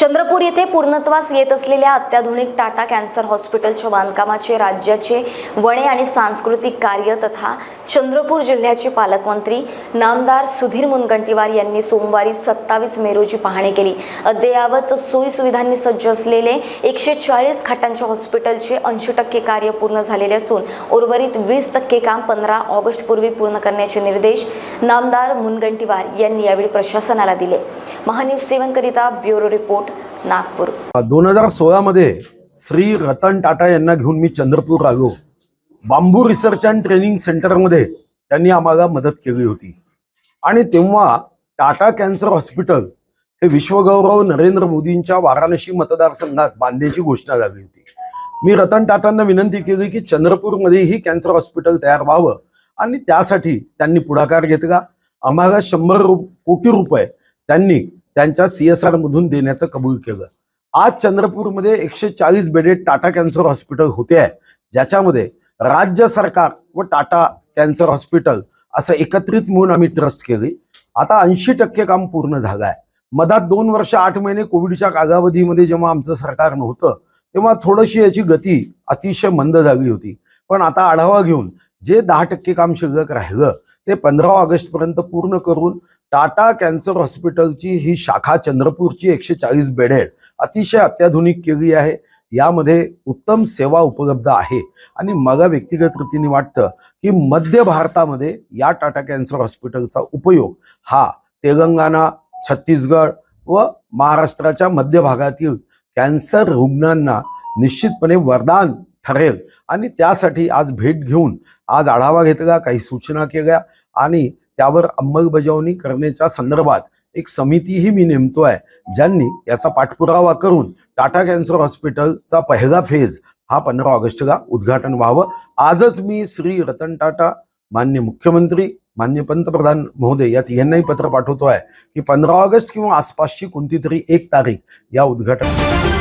चंद्रपूर येथे पूर्णत्वास येत असलेल्या अत्याधुनिक टाटा कॅन्सर हॉस्पिटलच्या बांधकामाचे राज्याचे वणे आणि सांस्कृतिक कार्य तथा चंद्रपूर जिल्ह्याचे पालकमंत्री नामदार सुधीर मुनगंटीवार यांनी सोमवारी सत्तावीस मे रोजी पाहणी केली. अद्ययावत सोयीसुविधांनी सज्ज असलेले एकशे चाळीस खाटांच्या हॉस्पिटलचे ऐंशी टक्के कार्य पूर्ण झालेले असून उर्वरित वीस टक्के काम पंधरा ऑगस्टपूर्वी पूर्ण करण्याचे निर्देश नामदार मुनगंटीवार यांनी यावेळी प्रशासनाला दिले. महान्यूज सेवनकरिता ब्युरो रिपोर्ट. नागपूर. दोन हजार सोळामध्ये श्री रतन टाटा यांना घेऊन मी चंद्रपूर आलो. बांबू रिसर्च अँड ट्रेनिंग सेंटरमध्ये त्यांनी आम्हाला मदत केली होती. आणि तेव्हा टाटा कॅन्सर हॉस्पिटल हे विश्वगौरव नरेंद्र मोदींच्या वाराणसी मतदारसंघात बांधण्याची घोषणा झाली होती. मी रतन टाटांना विनंती केली की चंद्रपूरमध्येही कॅन्सर हॉस्पिटल तयार व्हावं आणि त्यासाठी त्यांनी पुढाकार घेतला. आम्हाला शंभर रु कोटी रुपये त्यांनी त्यांच्या सी एस आर मधून देण्याचं कबूल केलं. आज चंद्रपूरमध्ये एकशे चाळीस बेडेड टाटा कॅन्सर हॉस्पिटल होते आहे. ज्याच्यामध्ये राज्य सरकार व टाटा कॅन्सर हॉस्पिटल असं एकत्रित म्हणून आम्ही ट्रस्ट केली. आता ऐंशी टक्के काम पूर्ण झालं आहे. मधात दोन वर्ष आठ महिने कोविडच्या कालावधीमध्ये जेव्हा आमचं सरकार नव्हतं तेव्हा थोडीशी याची गती अतिशय मंद झाली होती. पण आता आढावा घेऊन जे दहा टक्के काम शिल्लक राहिलं ते पंधरा ऑगस्टपर्यंत पूर्ण करून टाटा कॅन्सर हॉस्पिटलची ही शाखा चंद्रपूरची एकशे चाळीस बेडेड अतिशय अत्याधुनिक केली आहे. यामध्ये उत्तम सेवा उपलब्ध आहे. आणि मला व्यक्तिगत रीतीने वाटतं की मध्य भारतामध्ये या टाटा कॅन्सर हॉस्पिटलचा उपयोग हा तेलंगणा छत्तीसगड व महाराष्ट्राच्या मध्य भागातील कॅन्सर रुग्णांना निश्चितपणे वरदान ठरेल. आणि त्यासाठी आज भेट घेऊन आज आढावा घेतला काही सूचना केल्या आणि त्यावर अंमलबजावणी करण्याच्या संदर्भात एक समितीही मी नेमतो आहे ज्यांनी याचा पाठपुरावा करून टाटा कॅन्सर हॉस्पिटलचा पहिला फेज हा पंधरा ऑगस्टला उद्घाटन व्हावं. आजच मी श्री रतन टाटा मान्य मुख्यमंत्री मान्य पंतप्रधान महोदय या तिघांनाही पत्र पाठवतो आहे की पंधरा ऑगस्ट किंवा आसपासची कोणती तरी एक तारीख या उद्घाटन